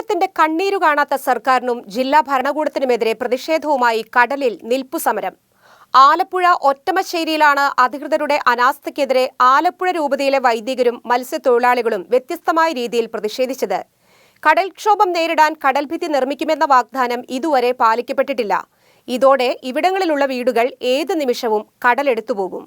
കേരളത്തിന്റെ കണ്ണീരു കാണാത്ത സർക്കാരിനും ജില്ലാ ഭരണകൂടത്തിനുമെതിരെ പ്രതിഷേധവുമായി കടലിൽ നിൽപ്പു സമരം. ആലപ്പുഴ ഒറ്റമശ്ശേരിയിലാണ് അധികൃതരുടെ അനാസ്ഥയ്ക്കെതിരെ ആലപ്പുഴ രൂപതയിലെ വൈദികരും മത്സ്യത്തൊഴിലാളികളും വ്യത്യസ്തമായ രീതിയിൽ പ്രതിഷേധിച്ചത്. കടൽക്ഷോഭം നേരിടാൻ കടൽഭിത്തി നിർമ്മിക്കുമെന്ന വാഗ്ദാനം ഇതുവരെ പാലിക്കപ്പെട്ടിട്ടില്ല. ഇതോടെ ഇവിടങ്ങളിലുള്ള വീടുകൾ ഏത് നിമിഷവും കടലെടുത്തുപോകും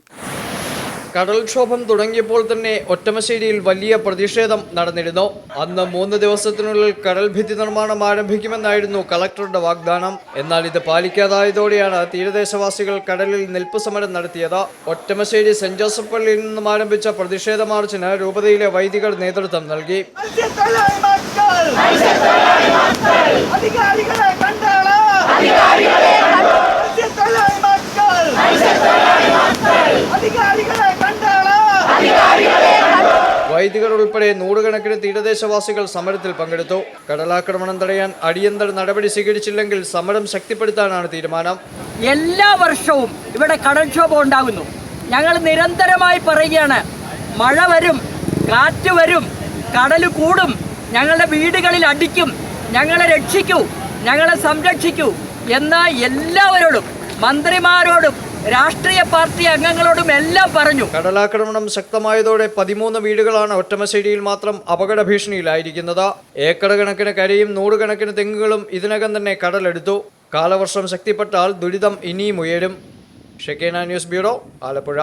കടൽക്ഷോഭം തുടങ്ങിയപ്പോൾ തന്നെ ഒറ്റമശ്ശേരിയിൽ വലിയ പ്രതിഷേധം നടന്നിരുന്നു. അന്ന് മൂന്ന് ദിവസത്തിനുള്ളിൽ കടൽ ഭിത്തി നിർമ്മാണം ആരംഭിക്കുമെന്നായിരുന്നു കളക്ടറുടെ വാഗ്ദാനം. എന്നാൽ ഇത് പാലിക്കാതായതോടെയാണ് തീരദേശവാസികൾ കടലിൽ നിൽപ്പ് സമരം നടത്തിയത്. ഒറ്റമശ്ശേരി സെന്റ് ജോസഫ് പള്ളിയിൽ നിന്നും ആരംഭിച്ച പ്രതിഷേധ മാർച്ചിന് രൂപതയിലെ വൈദികർ നേതൃത്വം നൽകി. വൈദികർ ഉൾപ്പെടെ നൂറുകണക്കിന് തീരദേശവാസികൾ സമരത്തിൽ പങ്കെടുത്തു. കടലാക്രമണം തടയാൻ അടിയന്തര നടപടി സ്വീകരിച്ചില്ലെങ്കിൽ സമരം ശക്തിപ്പെടുത്താനാണ് തീരുമാനം. എല്ലാ വർഷവും ഇവിടെ കടൽക്ഷോഭം ഉണ്ടാകുന്നു. ഞങ്ങൾ നിരന്തരമായി പറയുകയാണ് മഴ വരും കാറ്റ് വരും കടൽ കൂടും ഞങ്ങളുടെ വീടുകളിൽ അടിക്കും ഞങ്ങളെ രക്ഷിക്കൂ ഞങ്ങളെ സംരക്ഷിക്കൂ എന്ന് എല്ലാവരോടും മന്ത്രിമാരോടും രാഷ്ട്രീയ പാർട്ടി അംഗങ്ങളോടും എല്ലാം പറഞ്ഞു. കടലാക്രമണം ശക്തമായതോടെ പതിമൂന്ന് വീടുകളാണ് ഒറ്റമശ്ശേരിയിൽ മാത്രം അപകട ഭീഷണിയിലായിരിക്കുന്നത് ഏക്കർ കണക്കിന് കരയും നൂറുകണക്കിന് തെങ്ങുകളും ഇതിനകം തന്നെ കടലെടുത്തു. കാലവർഷം ശക്തിപ്പെട്ടാൽ ദുരിതം ഇനിയും ഉയരും. Shekena news bureau Alappuzha.